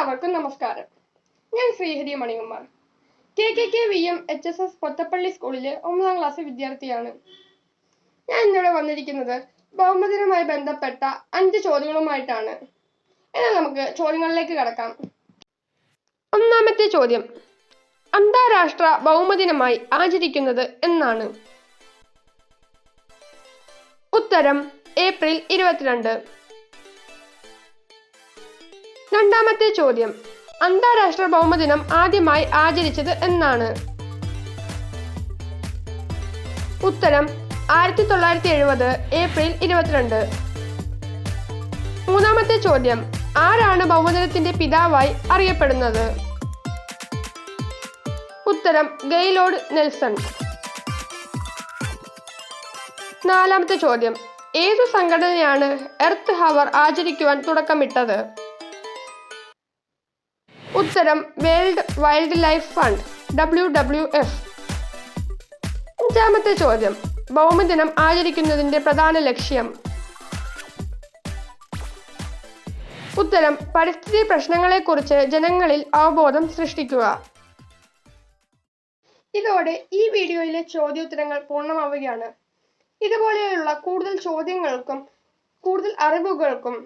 എല്ലാവർക്കും നമസ്കാരം. ഞാൻ Sreehari Manikumar K K K V M H S S Pothappalli സ്കൂളിലെ ഒമ്പതാം ക്ലാസ് വിദ്യാർത്ഥിയാണ്. ഞാൻ ഇന്നിവിടെ വന്നിരിക്കുന്നത് ഭൗമദിനവുമായി ബന്ധപ്പെട്ട അഞ്ച് ചോദ്യങ്ങളുമായിട്ടാണ്. എന്നാൽ നമുക്ക് ചോദ്യങ്ങളിലേക്ക് കടക്കാം. ഒന്നാമത്തെ ചോദ്യം. അന്താരാഷ്ട്ര ഭൗമദിനമായി ആചരിക്കുന്നത് എന്നാണ്. ഉത്തരം ഏപ്രിൽ ഇരുപത്തിരണ്ട്. രണ്ടാമത്തെ ചോദ്യം. അന്താരാഷ്ട്ര ഭൗമദിനം ആദ്യമായി ആചരിച്ചത് എന്നാണ്. ഉത്തരം ആയിരത്തി തൊള്ളായിരത്തി എഴുപത് ഏപ്രിൽ ഇരുപത്തിരണ്ട്. മൂന്നാമത്തെ ചോദ്യം ആരാണ് ഭൗമദിനത്തിന്റെ പിതാവായി അറിയപ്പെടുന്നത്? ഉത്തരം ഗെയ്ലോഡ് നെൽസൺ. നാലാമത്തെ ചോദ്യം ഏതു സംഘടനയാണ് എർത്ത് ഹവർ ആചരിക്കുവാൻ തുടക്കമിട്ടത്? ഉത്തരം world wildlife fund W W F. അഞ്ചാമത്തെ ചോദ്യം ഭൗമദിനം ആചരിക്കുന്നതിന്റെ പ്രധാന ലക്ഷ്യം. ഉത്തരം പരിസ്ഥിതി പ്രശ്നങ്ങളെ കുറിച്ച് ജനങ്ങളിൽ അവബോധം സൃഷ്ടിക്കുക. ഇതോടെ ഈ വീഡിയോയിലെ ചോദ്യോത്തരങ്ങൾ പൂർണമാവുകയാണ്. ഇതുപോലെയുള്ള കൂടുതൽ ചോദ്യങ്ങൾക്കും കൂടുതൽ അറിവുകൾക്കും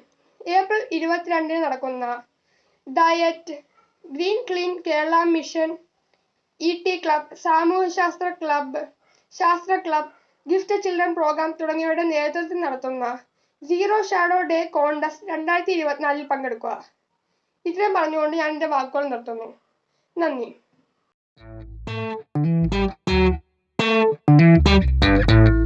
ഏപ്രിൽ ഇരുപത്തിരണ്ടിന് നടക്കുന്ന DIET green clean Kerala mission E T club സാമൂഹ്യശാസ്ത്ര club ശാസ്ത്ര ക്ലബ് ഗിഫ്റ്റ് ചിൽഡ്രൻ പ്രോഗ്രാം തുടങ്ങിയവയുടെ നേതൃത്വത്തിൽ നടത്തുന്ന സീറോ ഷാഡോ ഡേ കോണ്ടസ്റ്റ് രണ്ടായിരത്തി ഇരുപത്തിനാലിൽ പങ്കെടുക്കുക ഇത്രയും പറഞ്ഞുകൊണ്ട് ഞാൻ എന്റെ വാക്കുകൾ നിർത്തുന്നു നന്ദി Thank you.